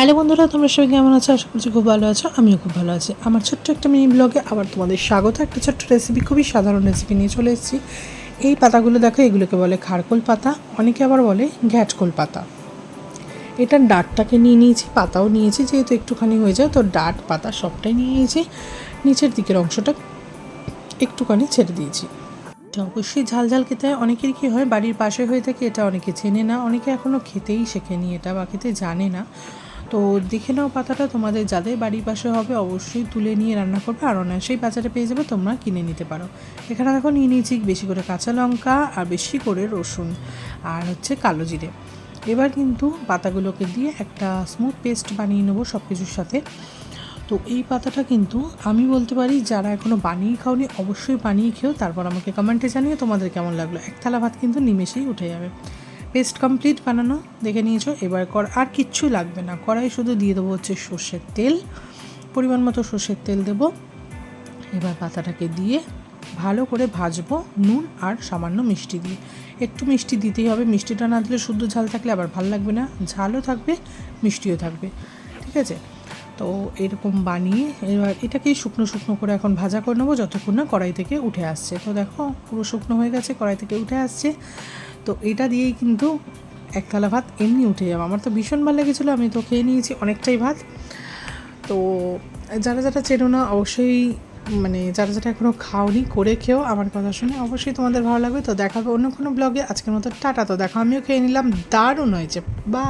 Hello বন্ধুরা, তোমরা সবাই কেমন আছো? আশা করছি খুব ভালো আছো, আমিও খুব ভালো আছি। আমার ছোট্ট একটা মিনি ব্লগে আবার তোমাদের স্বাগত। একটা ছোট্ট রেসিপি খুবই সাধারণ রেসিপি নিয়ে চলে এসেছি। এই পাতাগুলো দেখো, এগুলোকে বলে খারকোল পাতা, অনেকে আবার বলে ঘ্যাটকোল পাতা। এটার ডাঁটটাকে নিয়ে নিয়েছি, পাতাও নিয়েছি, যেহেতু একটুখানি হয়ে যায়, তো ডাঁট, পাতা সবটাই নিয়ে নিয়েছি। নিচের দিকের অংশটা একটুখানি ছেড়ে দিয়েছি। এটা অবশ্যই ঝাল ঝাল খেতে হয়। অনেকের কী হয়, বাড়ির পাশে হয়ে থাকে, এটা অনেকে চেনে না, অনেকে এখনও খেতেই শেখেনি, এটা বা খেতে জানে না। তো দেখে নাও পাতাটা, তোমাদের যাদের বাড়ির পাশে হবে অবশ্যই তুলে নিয়ে রান্না করবে, আর অনায়াসেই বাজারে পেয়ে যাবে, তোমরা কিনে নিতে পারো। এখানে দেখো নিয়ে নিয়েছি বেশি করে কাঁচা লঙ্কা আর বেশি করে রসুন আর হচ্ছে কালো জিরে। এবার কিন্তু পাতাগুলোকে দিয়ে একটা স্মুথ পেস্ট বানিয়ে নেব সব কিছুর সাথে। তো এই পাতাটা কিন্তু আমি বলতে পারি, যারা এখনও বানিয়ে খাওনি, অবশ্যই বানিয়ে খেও তারপর আমাকে কমেন্টে জানিয়ে তোমাদের কেমন লাগল। এক থালা ভাত কিন্তু নিমেষেই উঠে যাবে। পেস্ট কমপ্লিট বানানো, দেখে নিয়েছো। এবার কর, আর কিচ্ছু লাগবে না। কড়াই শুধু দিয়ে দেবো হচ্ছে সর্ষের তেল। পরিমাণ মতো সর্ষের তেল দেবো। এবার পাতাটাকে দিয়ে ভালো করে ভাজবো নুন আর সামান্য মিষ্টি দিয়ে। একটু মিষ্টি দিতেই হবে। মিষ্টিটা না দিলে শুদ্ধ ঝাল থাকলে আবার ভালো লাগবে না। ঝালও থাকবে, মিষ্টিও থাকবে। ঠিক আছে? তো এরকম বানিয়ে এবার এটাকেই শুকনো শুকনো করে এখন ভাজা করে নেব, যতক্ষণ না কড়াই থেকে উঠে আসছে। তো দেখো পুরো শুকনো হয়ে গেছে, কড়াই থেকে উঠে আসছে। তো এটা দিয়েই কিন্তু এক থালা ভাত এমনি উঠে যাবে। আমার তো ভীষণ ভালো লেগেছিলো, আমি তো খেয়ে নিয়েছি অনেকটাই ভাত। তো যারা যারা চেনো না, অবশ্যই মানে যারা যারা এখনও খাওনি, করে খেও। আমার কথা শুনে অবশ্যই তোমাদের ভালো লাগবে। তো দেখাবে অন্য কোনো ব্লগে আজকের মতো টাটা। তো দেখো, আমিও খেয়ে নিলাম। দারুণ হয়েছে। বা